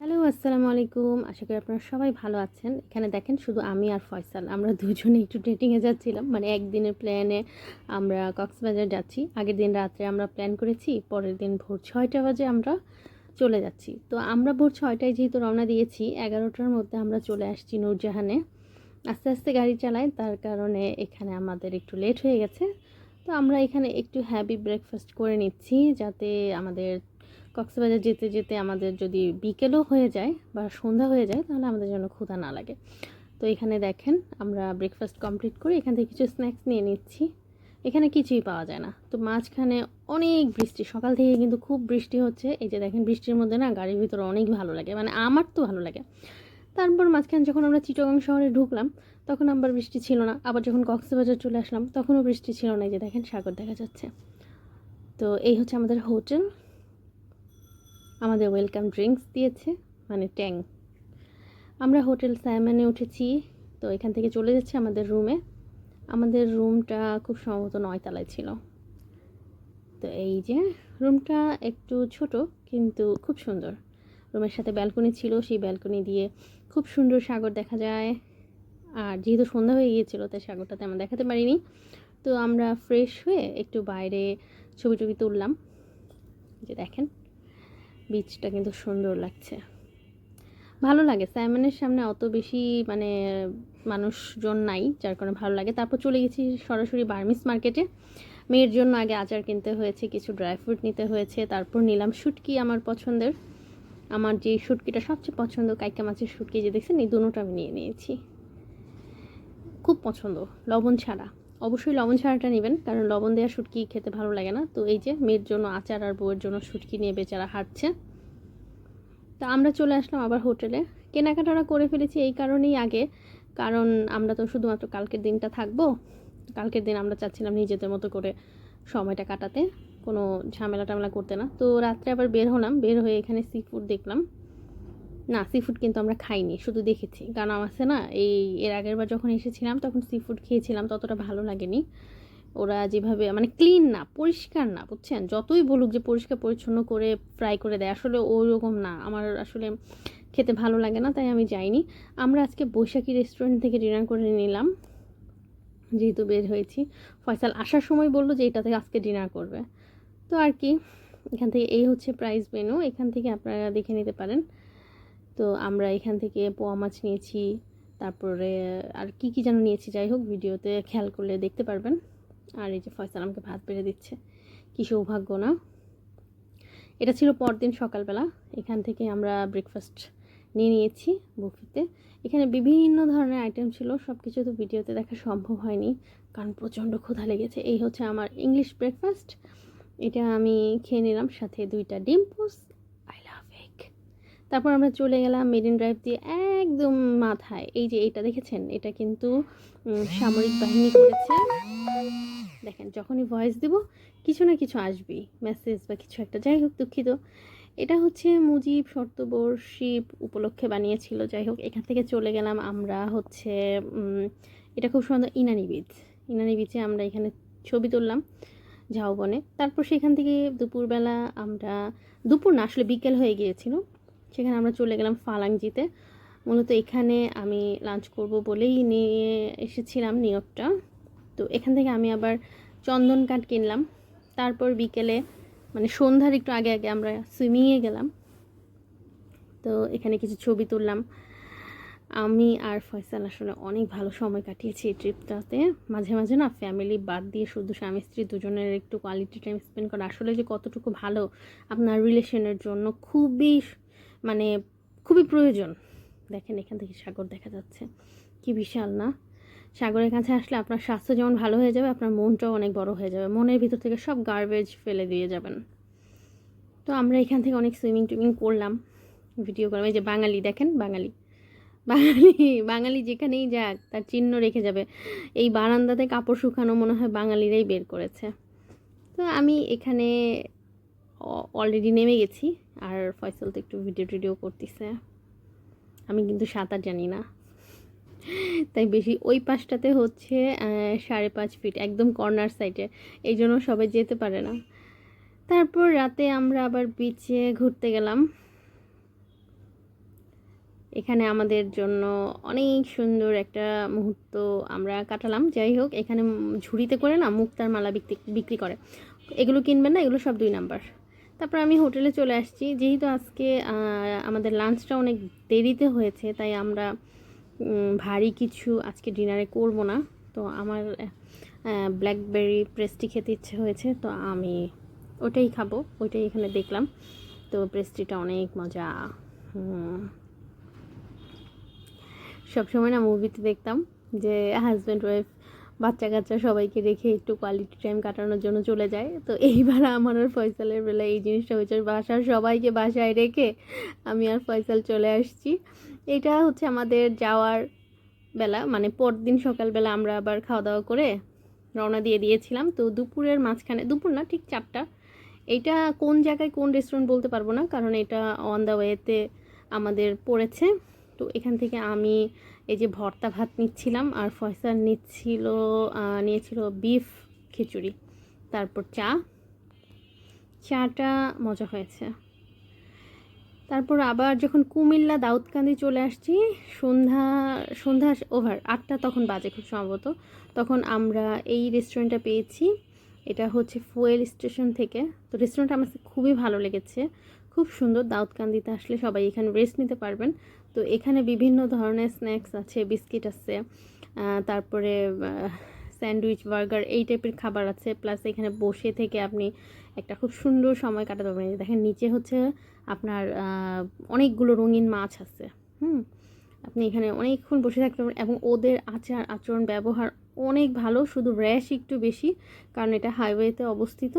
Hello, আসসালামু আলাইকুম। আশা করি আপনারা সবাই ভালো আছেন। এখানে দেখেন শুধু আমি আর ফয়সাল। আমরা দুজনে একটু ডেটিংয়ে যাচ্ছিলাম। মানে একদিনের প্ল্যানে আমরা কক্সবাজার যাচ্ছি। আগের দিন রাত্রে আমরা প্ল্যান করেছি। পরের দিন ভোর ছয়টা বাজে আমরা চলে যাচ্ছি। তো আমরা ভোর ছয়টায় যেহেতু রওনা দিয়েছি, এগারোটার মধ্যে আমরা চলে আসছি নূরজাহানে। আস্তে আস্তে গাড়ি চালাই তার কারণে এখানে আমাদের একটু লেট হয়ে গেছে। তো আমরা এখানে একটু হ্যাভি ব্রেকফাস্ট করে নিচ্ছি, যাতে আমাদের কক্সবাজার যেতে যেতে আমাদের যদি বিকেলও হয়ে যায় বা সন্ধ্যা হয়ে যায়, তাহলে আমাদের জন্য ক্ষুধা না লাগে। তো এখানে দেখেন, আমরা ব্রেকফাস্ট কমপ্লিট করে এখান থেকে কিছু স্ন্যাক্স নিয়ে নিচ্ছি। এখানে কিছুই পাওয়া যায় না। তো মাঝখানে অনেক বৃষ্টি, সকাল থেকে কিন্তু খুব বৃষ্টি হচ্ছে। এই যে দেখেন, বৃষ্টির মধ্যে না গাড়ির ভিতরে অনেক ভালো লাগে মানে আমার তো ভালো লাগে। তারপর মাঝখানে যখন আমরা চিটগাং শহরে ঢুকলাম, তখন আবার বৃষ্টি ছিল না। আবার যখন কক্সবাজার চলে আসলাম, তখনও বৃষ্টি ছিল না। এই যে দেখেন, সাগর দেখা যাচ্ছে। তো এই হচ্ছে আমাদের হোটেল। আমাদের ওয়েলকাম ড্রিঙ্কস দিয়েছে মানে ট্যাং আমরা হোটেল স্যামানে উঠেছি, তো এখান থেকে চলে যাচ্ছি আমাদের রুমে আমাদের রুমটা খুব সম্ভবত নয়তলায় ছিল। তো এই যে রুমটা একটু ছোট, কিন্তু খুব সুন্দর। রুমের সাথে ব্যালকনি ছিল, সেই ব্যালকনি দিয়ে খুব সুন্দর সাগর দেখা যায়। আর যেহেতু সন্ধ্যা হয়ে গিয়েছিল, তাই সাগরটা তেমন দেখাতে পারিনি। তো আমরা ফ্রেশ হয়ে একটু বাইরে ছবি টবি তুললাম যে দেখেন বীচটা কিন্তু সুন্দর লাগছে। ভালো লাগে স্যামনের সামনে অত বেশি মানে মানুষজন নাই, যার কারণে ভালো লাগে। তারপর চলে গেছি সরাসরি বার্মিস মার্কেটে মেয়ের জন্য আগে আচার কিনতে হয়েছে, কিছু ড্রাই ফ্রুট নিতে হয়েছে, তারপর নিলাম শুটকি আমার পছন্দের। আমার যে শুটকিটা সবচেয়ে পছন্দ, কাইকা মাছের শুটকি যে দেখছেন, এই দুটোটা আমি নিয়ে নিয়েছি। খুব পছন্দ, লবণ ছাড়া। অবশ্যই লবণ ছাড়াটা নেবেন, কারণ লবণ দেওয়া শুটকি খেতে ভালো লাগে না। তো এই যে মেয়ের জন্য আচার আর বউয়ের জন্য শুটকি নিয়ে বেচারা হাঁটছে। তা আমরা চলে আসলাম আবার হোটেলে। কেনাকাটাটা করে ফেলেছি এই কারণেই আগে, কারণ আমরা তো শুধুমাত্র কালকের দিনটা থাকব। কালকের দিন আমরা চাচ্ছিলাম নিজেদের মতো করে সময়টা কাটাতে, কোনো ঝামেলা টামেলা করতে না। তো রাত্রে আবার বের হলাম, বের হয়ে এখানে সি ফুড দেখলাম। না সি ফুড কিন্তু আমরা খাইনি, শুধু দেখেছি। কারণ আছে না, এই এর আগের বার যখন এসেছিলাম, তখন সি ফুড খেয়েছিলাম, ততটা ভালো লাগেনি। ওরা যেভাবে মানে ক্লিন না, পরিষ্কার না, বুঝছেন? যতই বলুক যে পরিষ্কার পরিচ্ছন্ন করে ফ্রাই করে দেয়, আসলে ওই রকম না। আমার আসলে খেতে ভালো লাগে না, তাই আমি যাইনি। আমরা আজকে বৈশাখী রেস্টুরেন্ট থেকে ডিনার করে নিলাম, যেহেতু বের হয়েছি। ফয়সাল আসার সময় বলল যে এটা থেকে আজকে ডিনার করবে। তো আর কি, এখান থেকে এই হচ্ছে প্রাইস মেনু এখান থেকে আপনারা দেখে নিতে পারেন। তো আমরা এখান থেকে পোয়া মাছ নিয়েছি, তারপরে আর কি কি যেন নিয়েছি, যাই হোক ভিডিওতে খেয়াল করলে দেখতে পারবেন। আর এই যে ফয়সাল আমাকে ভাত বেড়ে দিচ্ছে, কী সৌভাগ্য না? এটা ছিল পরদিন সকালবেলা, এখান থেকে আমরা ব্রেকফাস্ট নিয়ে নিয়েছি বুফিতে। এখানে বিভিন্ন ধরনের আইটেম ছিল সব কিছু তো ভিডিওতে দেখা সম্ভব হয়নি, কারণ প্রচণ্ড ক্ষুধা লেগেছে। এই হচ্ছে আমার ইংলিশ ব্রেকফাস্ট এটা আমি খেয়ে নিলাম, সাথে দুইটা ডিম পোস্ট তারপর আমরা চলে গেলাম মেরিন ড্রাইভ দিয়ে একদম মাথায়। এই যে এটা দেখেছেন? এটা কিন্তু সামরিক বাহিনী করেছে। দেখেন, যখনই ভয়েস দেব, কিছু না কিছু আসবেই। মেসেজ বা কিছু একটা। যাই হোক, দুঃখিত। এটা হচ্ছে মুজিব শর্তবর্ষী উপলক্ষে বানিয়েছিল। যাই হোক, এখান থেকে চলে গেলাম আমরা হচ্ছে এটা খুব সুন্দর ইনানি বিচ। ইনানি বিচে আমরা এখানে ছবি তুললাম ঝাউবনে। তারপর সেখান থেকে দুপুরবেলা আমরা, দুপুর না, আসলে বিকেল হয়ে গিয়েছিল। সেখানে আমরা চলে গেলাম ফালাংজিতে। মূলত এখানে আমি লাঞ্চ করব বলেই নিয়ে এসেছিলাম নিয়োগটা তো এখান থেকে আমি আবার চন্দন কাঠ কিনলাম। তারপর বিকেলে মানে সন্ধ্যার একটু আগে আগে আমরা সুইমিংয়ে গেলাম। তো এখানে কিছু ছবি তুললাম। আমি আর ফয়সাল আসলে অনেক ভালো সময় কাটিয়েছি এই ট্রিপটাতে মাঝে মাঝে না ফ্যামিলি বাদ দিয়ে শুধু স্বামী, স্ত্রী দুজনের একটু কোয়ালিটি টাইম স্পেন্ড করা আসলে যে কতটুকু ভালো আপনার রিলেশনের জন্য খুবই মানে খুবই প্রয়োজন। দেখেন এখান থেকে সাগর দেখা যাচ্ছে। কি বিশাল না? সাগরের কাছে আসলে আপনার স্বাস্থ্য যেমন ভালো হয়ে যাবে, আপনার মনটাও অনেক বড় হয়ে যাবে। মনের ভিতর থেকে সব গার্বেজ ফেলে দিয়ে যাবেন। তো আমরা এখান থেকে অনেক সুইমিং টুইমিং করলাম ভিডিও করলাম। এই যে বাঙালি, দেখেন বাঙালি। বাঙালি বাঙালি যেখানেই যাক, তার চিহ্ন রেখে যাবে। এই বারান্দাতে কাপড় শুকানো মনে হয় বাঙালিরাই বের করেছে। তো আমি এখানে অলরেডি নেমে গেছি। আর ফয়সল তো একটু ভিডিও টিডিও করতেছে। আমি কিন্তু সাঁতার জানি না। তাই বেশি ওই পাশটাতে হচ্ছে সাড়ে পাঁচ ফিট একদম কর্নার সাইডে এই জন্য সবাই যেতে পারে না। তারপর রাতে আমরা আবার বিচে ঘুরতে গেলাম। এখানে আমাদের জন্য অনেক সুন্দর একটা মুহূর্ত আমরা কাটালাম। যাই হোক, এখানে ঝুড়িতে করে না মুক্তার মালা বিক্রি বিক্রি করে। এগুলো কিনবেন না, এগুলো সব দুই নাম্বার তারপর আমি হোটেলে চলে আসছি। যেহেতু আজকে আমাদের লাঞ্চটা অনেক দেরিতে হয়েছে, তাই আমরা ভারী কিছু আজকে ডিনারে করব না। তো আমার ব্ল্যাকবেরি প্রেস্টি খেতে ইচ্ছে হয়েছে, তো আমি ওটাই খাব, ওইটাই এখানে দেখলাম। তো প্রেস্টিটা অনেক মজা। সবসময় না মুভিতে দেখতাম যে হাজব্যান্ড ওয়াইফ বাচ্চা কাচ্চা সবাইকে রেখে একটু কোয়ালিটি টাইম কাটানোর জন্য চলে যায়। তো এইবার আমার আর ফয়সালের বেলায় এই জিনিসটা হয়েছে বাসার সবাইকে বাসায় রেখে আমি আর ফয়সাল চলে আসছি। এটা হচ্ছে আমাদের যাওয়ার বেলা মানে পরদিন সকালবেলা আমরা আবার খাওয়া দাওয়া করে রওনা দিয়ে দিয়েছিলাম। তো দুপুরের মাঝখানে, দুপুর না, ঠিক চারটা। এইটা কোন জায়গায় কোন রেস্টুরেন্ট বলতে পারব না, কারণ এটা অন দ্য ওয়েতে আমাদের পড়েছে। তো এখান থেকে আমি এই যে ভর্তা ভাত নিচ্ছিলাম আর ফয়সাল নিচ্ছিল নিয়েছিল বিফ খিচুড়ি, তারপর চা। চাটা মজা হয়েছে। তারপর আবার যখন কুমিল্লা দাউদকান্দি চলে আসছি, সন্ধ্যা সন্ধ্যা ওভার আটটা তখন বাজে খুব সম্ভবত। তখন আমরা এই রেস্টুরেন্টটা পেয়েছি। এটা হচ্ছে ফুয়েল স্টেশন থেকে। তো রেস্টুরেন্টটা আমার খুবই ভালো লেগেছে। খুব সুন্দর দাউদকান্দিতে আসলে সবাই এখানে রেস্ট নিতে পারবেন। তো এখানে বিভিন্ন ধরনের স্ন্যাক্স আছে বিস্কিট আছে তারপরে স্যান্ডউইচ বার্গার এই টাইপের খাবার আছে। প্লাস এখানে বসে থেকে আপনি একটা খুব সুন্দর সময় কাটাতে পারবেন। দেখেন নিচে হচ্ছে আপনার অনেকগুলো রঙিন মাছ আছে। হুম? আপনি এখানে অনেকক্ষণ বসে থাকতে পারবেন এবং ওদের আচার, আচরণ, ব্যবহার অনেক ভালো। শুধু র্যাশ একটু বেশি, কারণ এটা হাইওয়েতে অবস্থিত।